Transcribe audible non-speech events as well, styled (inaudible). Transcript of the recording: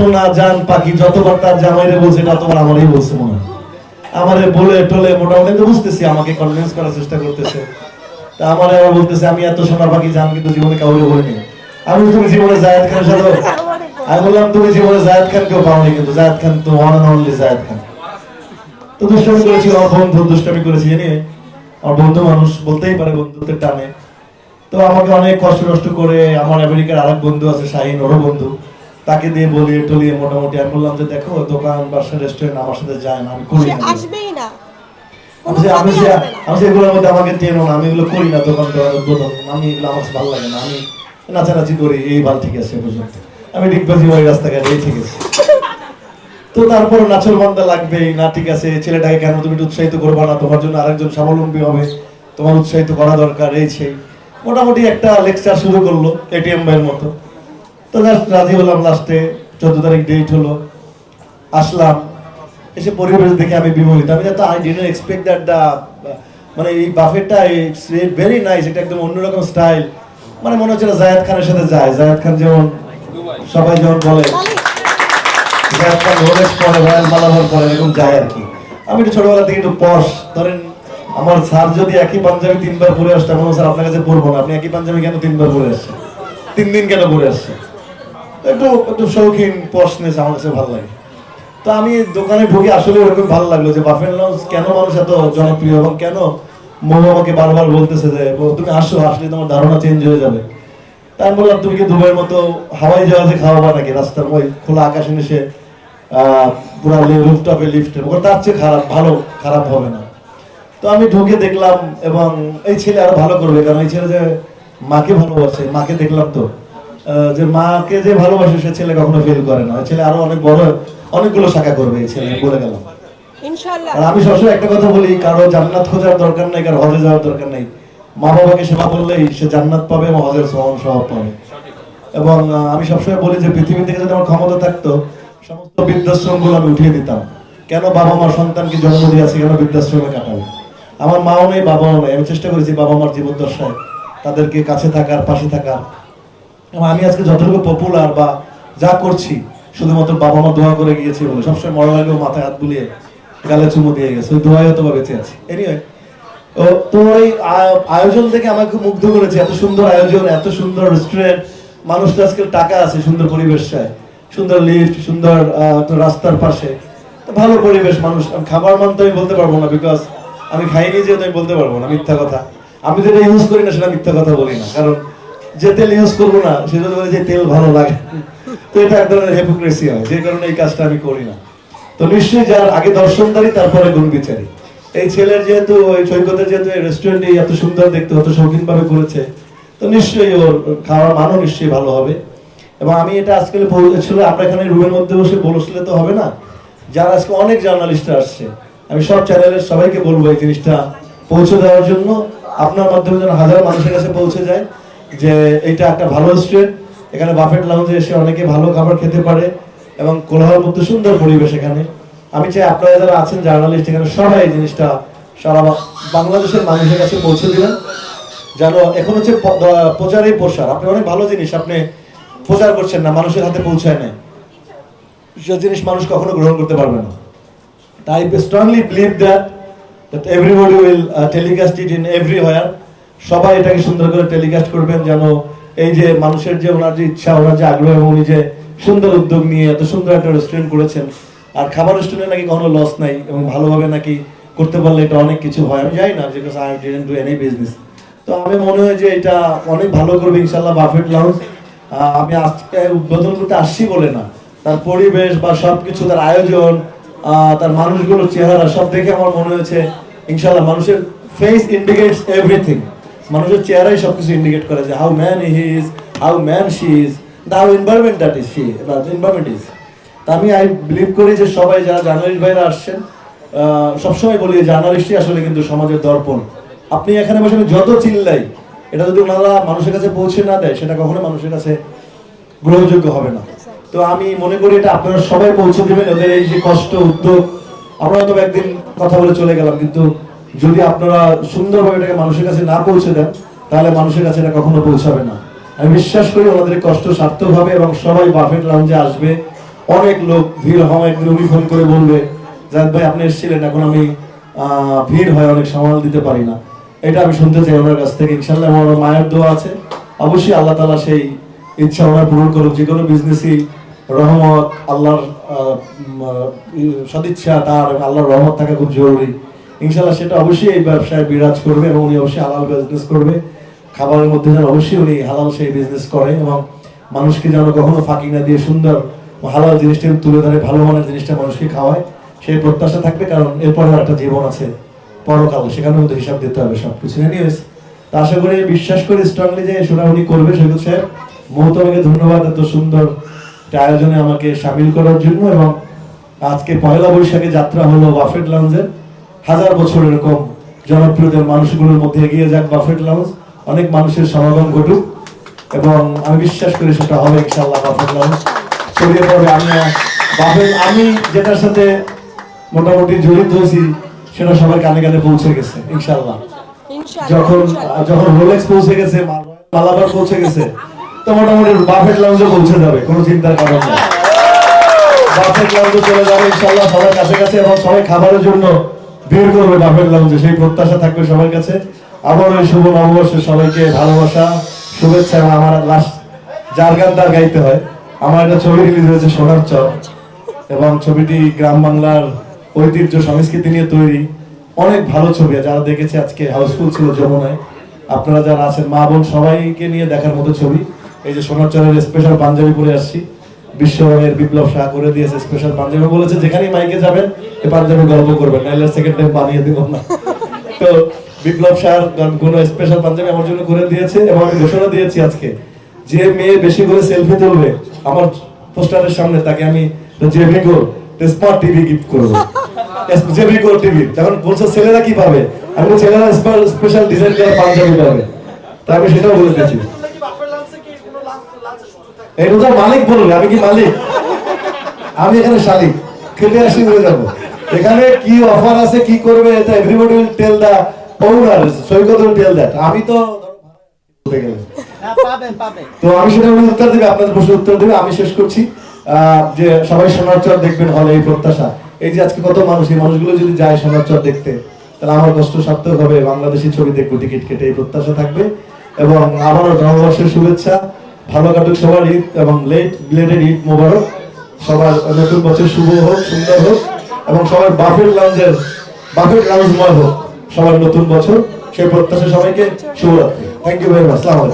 সোনা জান পাখি যতবার তার জামাইরে বলছে ততবার আমারই বলছে মনে আমারে বলে টলে মোটামুটি তো বুঝতেছি আমাকে কনভিন্স করার চেষ্টা করতেছে। তা আমার আবার বলতেছে আমি এত সোনা পাখি জান কিন্তু জীবনে কাউকে বলিনি। আমি তুমি জীবনে জায়েদ খানের সাথে (laughs) আমি বললাম তুমি জীবনে জায়েদ খানকেও পাওনি কিন্তু জায়েদ খান তো one and only Zayed Khan. তো দুষ্টামি করেছি আমার বন্ধু দুষ্টামি করেছি জানি আমার বন্ধু মানুষ বলতেই পারে বন্ধুত্বের টানে। তো আমাকে অনেক কষ্ট নষ্ট করে আমার আমেরিকার আরেক বন্ধু আছে শাহিন ওরও বন্ধু। তাকে দিয়ে বলিয়ে টলিয়ে মোটামুটি আমি বললাম যে দেখো দোকান বাসা রেস্টুরেন্ট আমার সাথে যায় না আমি করি না। আসবেই না। আমি যে- আমি যে আমি যে এগুলোর মধ্যে আমাকে টেনো না আমি এগুলো করি না দোকান টোকান উদ্বোধন। আমি এগুলো আমার ভালো লাগে না আমি নাচানাচি করি এই ভালো ঠিক আছে পর্যন্ত। আমি ডিগবাজি ওই রাস্তাঘাটে এই ঠিক আছে। তো তারপর বান্দা লাগবেই না ঠিক আছে ছেলেটাকে কেন তুমি উৎসাহিত করবা না? তোমার জন্য আরেকজন স্বাবলম্বী হবে তোমার উৎসাহিত করা দরকার এই সেই। মোটামুটি একটা লেকচার শুরু করল এটিএম ভাইয়ের মতো। তো জাস্ট রাজি হলাম লাস্টে চোদ্দ তারিখ ডেট হলো। আসলাম, এসে পরিবেশ দেখে আমি বিমোহিত আমি তো I didn't expect that the মানে এই বাফেটটা ইটস ভেরি নাইস এটা একদম অন্যরকম স্টাইল মানে মনে হচ্ছে না জায়েদ খানের সাথে যায়। জায়েদ খান যেমন সবাই যেমন বলে, জায়েদ খান রোলেক্স পরে রয়্যাল মালাবার পরে, এরকম যায় আর কি। আমি একটু ছোটবেলা থেকে একটু পশ ধরেন, আমার স্যার যদি একই পাঞ্জাবি তিনবার পরে আসতে, আমি স্যার, আপনার কাছে পরবো না। আপনি একই পাঞ্জাবি কেন তিনবার পরে আসছেন? তিন দিন কেন পরে আসছেন? একটু একটু শৌখিন পশনেস আমার কাছে ভালো লাগে। তো আমি দোকানে ঢুকে আসলে ওরকম ভালো লাগল যে বাফেন লঞ্চ কেন মানুষ এত জনপ্রিয় এবং কেন মোমো আমাকে বারবার বলতেছে যে তুমি আসো আসলে তোমার ধারণা চেঞ্জ হয়ে যাবে। তা আমি বললাম তুমি কি দুবাইয়ের মতো হাওয়াই জাহাজে খাওয়াবা নাকি? রাস্তার ওই খোলা আকাশে আহ, পুরা রুফটপে লিফটে ওটা তার চেয়ে খারাপ ভালো খারাপ হবে না। তো আমি ঢুকে দেখলাম এবং এই ছেলে আরও ভালো করবে কারণ এই ছেলে যে মাকে ভালোবাসে মাকে দেখলাম তো। যে মাকে যে ভালোবাসে সে ছেলে কখনো ফেল করে না। ছেলে আরও অনেক বড় অনেকগুলো শাখা করবে এই ছেলে বলে গেলাম ইনশাআল্লাহ। আর আমি সবসময় একটা কথা বলি কারও জান্নাত খোঁজার দরকার নেই কারও হজে যাওয়ার দরকার নেই। মা বাবাকে সেবা করলেই সে জান্নাত পাবে এবং হজের সওয়াব সওয়াব পাবে। এবং আমি সবসময় বলি যে পৃথিবী থেকে যদি আমার ক্ষমতা থাকতো সমস্ত বৃদ্ধাশ্রমগুলো আমি উঠিয়ে দিতাম। কেন বাবা মার সন্তানকে জন্ম দিয়েছে কেন বৃদ্ধাশ্রমে কাটাবে? আমার মাও নেই বাবাও নেই। আমি চেষ্টা করেছি বাবা মার জীবদ্দশায় তাদেরকে কাছে থাকার পাশে থাকার। এবং আমি আজকে যতটুকু পপুলার বা যা করছি, শুধুমাত্র বাবা মা দোয়া করে গিয়েছি বলে, সবসময় মরা লাগেও মাথায় হাত বুলিয়ে গালে চুমু দিয়ে গেছে, ওই দোয়াই হয়তো বা বেঁচে আছি। এনিওয়ে তো ওই আয়- আয়োজন থেকে আমাকে মুগ্ধ করেছে, এত সুন্দর আয়োজন, এত সুন্দর রেস্টুরেন্ট মানুষ তো টাকা আছে সুন্দর পরিবেশ চায়, সুন্দর লিফট সুন্দর রাস্তার পাশে ভালো পরিবেশ মানুষ খাবার মান তো আমি বলতে পারব না বিকজ আমি খাইনি যেহেতু আমি বলতে পারব না, মিথ্যা কথা। আমি যেটা ইউজ করি না সেটা মিথ্যা কথা বলি না, কারণ যে তেল ইউজ করব না সেটা বলে যে তেল ভালো লাগে। তো এটা এক ধরনের হেপোক্রেসি হয়, যে কারণে এই কাজটা আমি করি না। তো নিশ্চয়ই যার আগে দর্শনদারি, তারপরে গুণ বিচারি এই ছেলের যেহেতু ওই সৈকতের যেহেতু রেস্টুরেন্টে এত সুন্দর দেখতে, অত শৌখিন ভাবে করেছে তো নিশ্চয়ই ওর খাওয়ার মানও নিশ্চয়ই ভালো হবে। এবং আমি এটা আজকে ছিল, আমরা এখানে রুমের মধ্যে বসে বসলে তো হবে না। যারা আজকে অনেক জার্নালিস্ট আসছে। আমি সব চ্যানেলের সবাইকে বলব এই জিনিসটা পৌঁছে দেওয়ার জন্য। আপনার মাধ্যমে যেন হাজার মানুষের কাছে পৌঁছে যায়। যে এটা একটা ভালো রেস্টুরেন্ট এখানে বাফেট লাউঞ্জে এসে অনেকে ভালো খাবার খেতে পারে এবং কোলাহল মধ্যে সুন্দর পরিবেশ এখানে। আমি চাই আপনারা যারা আছেন জার্নালিস্ট এখানে সবাই এই জিনিসটা সারা বাংলাদেশের মানুষের কাছে পৌঁছে দিবেন। যেন এখন হচ্ছে প্রচারই প্রসার। আপনি অনেক ভালো জিনিস, আপনি প্রচার করছেন না, মানুষের হাতে পৌঁছায় নাই। সে জিনিস মানুষ কখনো গ্রহণ করতে পারবে না। I strongly believe that that everybody will telecast telecast in in everywhere. সবাই এটাকে সুন্দর করে টেলিকাস্ট করবেন যেন এই যে মানুষের যে ওনার যে ইচ্ছা, ওনার যে আগ্রহ এবং উনি যে সুন্দর উদ্যোগ নিয়ে এত সুন্দর একটা রেস্টুরেন্ট করেছেন, আর খাবার রেস্টুরেন্টে নাকি কোনো লস নাই এবং ভালোভাবে নাকি করতে পারলে এটা অনেক কিছু হয়। আমি জানি না because I didn't do any business তো আমি মনে হয় যে এটা অনেক ভালো করবে ইনশাল্লাহ বাফেট লাউঞ্জ আমি আজকে উদ্বোধন করতে আসছি বলে না। তার পরিবেশ বা সবকিছু, তার আয়োজন তার মানুষগুলোর চেহারা, সব দেখে আমার মনে হয়েছে ইনশাল্লাহ মানুষের ফেস ইন্ডিকেটস এভরিথিং মানুষের চেহারাই সবকিছু ইন্ডিকেট করে যে how man he is how man she is the how environment that is she environment is তা আমি আই বিলিভ করি যে সবাই যারা জার্নালিস্ট ভাইরা আসছেন সবসময় বলি জার্নালিস্টই আসলে কিন্তু সমাজের দর্পণ। আপনি এখানে বসে যত চিল্লাই, এটা যদি ওনারা মানুষের কাছে পৌঁছে না দেয়, সেটা কখনো মানুষের কাছে গ্রহণযোগ্য হবে না। তো আমি মনে করি এটা আপনারা সবাই পৌঁছে দেবেন, ওদের এই যে কষ্ট, উদ্যোগ, আমরা হয়তো একদিন কথা বলে চলে গেলাম, কিন্তু যদি আপনারা সুন্দরভাবে এটাকে মানুষের কাছে না পৌঁছে দেন, তাহলে মানুষের কাছে এটা কখনো পৌঁছাবে না। আমি বিশ্বাস করি ওনাদের কষ্ট সার্থক হবে এবং সবাই বাফেট লাউঞ্জে আসবে। অনেক লোক ভিড় হওয়া একদিন উনি ফোন করে বলবে, জাহিদ ভাই, আপনি এসেছিলেন, এখন আমি ভিড় হয়, অনেক সামাল দিতে পারি না। এটা আমি শুনতে চাই ওনার কাছ থেকে ইনশাল্লাহ আমার মায়ের দোয়া আছে। অবশ্যই আল্লাহ তালা সেই ইচ্ছা ওনার পূরণ করুক। যে কোনো বিজনেসই রহমত, আল্লাহর সদিচ্ছা, তার আল্লাহর রহমত থাকা খুব জরুরি। ইনশাল্লাহ সেটা অবশ্যই এই ব্যবসায় বিরাজ করবে এবং উনি অবশ্যই হালাল বিজনেস করবে। খাবারের মধ্যে যেন অবশ্যই উনি হালাল সেই বিজনেস করে এবং মানুষকে যেন কখনো ফাঁকি না দিয়ে সুন্দর হালাল জিনিসটা তুলে ধরে, ভালো মানের জিনিসটা মানুষকে খাওয়ায়, সেই প্রত্যাশা থাকবে কারণ এরপরে একটা জীবন আছে, পরকাল, সেখানেও তো হিসাব দিতে হবে সবকিছু এনিওয়েজ তা আশা করি, বিশ্বাস করি স্ট্রংলি যে উনি করবে সৈকত সাহেব। মহতমাকে ধন্যবাদ এত সুন্দর আয়োজনে আমাকে সামিল করার জন্য এবং আজকে পয়লা বৈশাখে যাত্রা হলো বাফেট লাউঞ্জের হাজার বছর এরকম জনপ্রিয়দের মানুষগুলোর মধ্যে এগিয়ে যাক বাফেট লাউঞ্জ অনেক মানুষের সমাগম ঘটুক এবং আমি বিশ্বাস করি সেটা হবে ইনশাআল্লাহ বাফেট লাউঞ্জ ছড়িয়ে পড়বে আমি বাফেট আমি যেটার সাথে মোটামুটি জড়িত হয়েছি সেটা সবার কানে কানে পৌঁছে গেছে ইনশাআল্লাহ। যখন যখন রোলেক্স পৌঁছে গেছে মালাবার পৌঁছে গেছে তো মোটামুটি বাফেট লাউঞ্জে পৌঁছে যাবে কোনো চিন্তার কারণ নেই। বাফেট লাউঞ্জে চলে যাবে ইনশাআল্লাহ সবার কাছে কাছে এবং সবাই খাবারের জন্য ভিড় করবে বাফেট লাউঞ্জে সেই প্রত্যাশা থাকবে সবার কাছে। আবার ওই শুভ নববর্ষে সবাইকে ভালোবাসা, শুভেচ্ছা আমার লাস্ট যার গান তার গাইতে হয়। আমার একটা ছবি রিলিজ হয়েছে, সোনার চর, এবং ছবিটি গ্রাম বাংলার ঐতিহ্য সংস্কৃতি নিয়ে তৈরি। অনেক ভালো ছবি, যারা দেখেছে আজকে হাউসফুল ছিল যমুনায়। আপনারা যারা আছেন, মা বোন সবাইকে নিয়ে দেখার মতো ছবি। এই যে সোনারচরের স্পেশাল পাঞ্জাবি পরে আসছি। বিশ্বরঙের বিপ্লব শাহ করে দিয়েছে স্পেশাল পাঞ্জাবি বলেছে, যেখানেই মাইকে যাবেন এই পাঞ্জাবি গল্প করবেন। নাইলে সেকেন্ড টাইম বানিয়ে দিব না। তো বিপ্লব শাহ কোন স্পেশাল পাঞ্জাবি আমার জন্য করে দিয়েছে এবং আমি ঘোষণা দিয়েছি আজকে, যে মেয়ে বেশি করে সেলফি তুলবে আমার পোস্টারের সামনে, তাকে আমি জেভিগো স্মার্ট টিভি গিফট করব। জেভিগো টিভি তখন বলছে, ছেলেরা কি পাবে? আমি ছেলেরা স্পেশাল ডিজাইন করা পাঞ্জাবি পাবে। তা আমি সেটাও বলে দিয়েছি। এই তো মালিক বলবে আমি কি মালিক? আমি এখানে শালিক। খেতে আসি হয়ে যাব। এখানে কি অফার আছে কি করবে এটা everybody will tell the owner Saikat will tell that আমি তো তো আমি সেটা উত্তর দেবে আপনাদের প্রশ্ন উত্তর দেবে আমি শেষ করছি। যে সবাই সোনার দেখবেন হলে এই প্রত্যাশা। এই যে আজকে কত মানুষ এই মানুষগুলো যদি যায় সোনার চর দেখতে তাহলে আমার কষ্ট সার্থক হবে বাংলাদেশি ছবি দেখব টিকিট কেটে এই প্রত্যাশা থাকবে। এবং আবারও নববর্ষের শুভেচ্ছা। ভালো কাটুক সবার ঈদ এবং লেট ব্লেডেড ঈদ মোবারক। সবার নতুন বছর শুভ হোক, সুন্দর হোক এবং সবার বাফের লাউঞ্জের বাফের লাউঞ্জময় হোক, সবার নতুন বছর। সেই প্রত্যাশা সবাইকে শুভরাত্রি। থ্যাংক ইউ ভেরি মাচ আসসালামু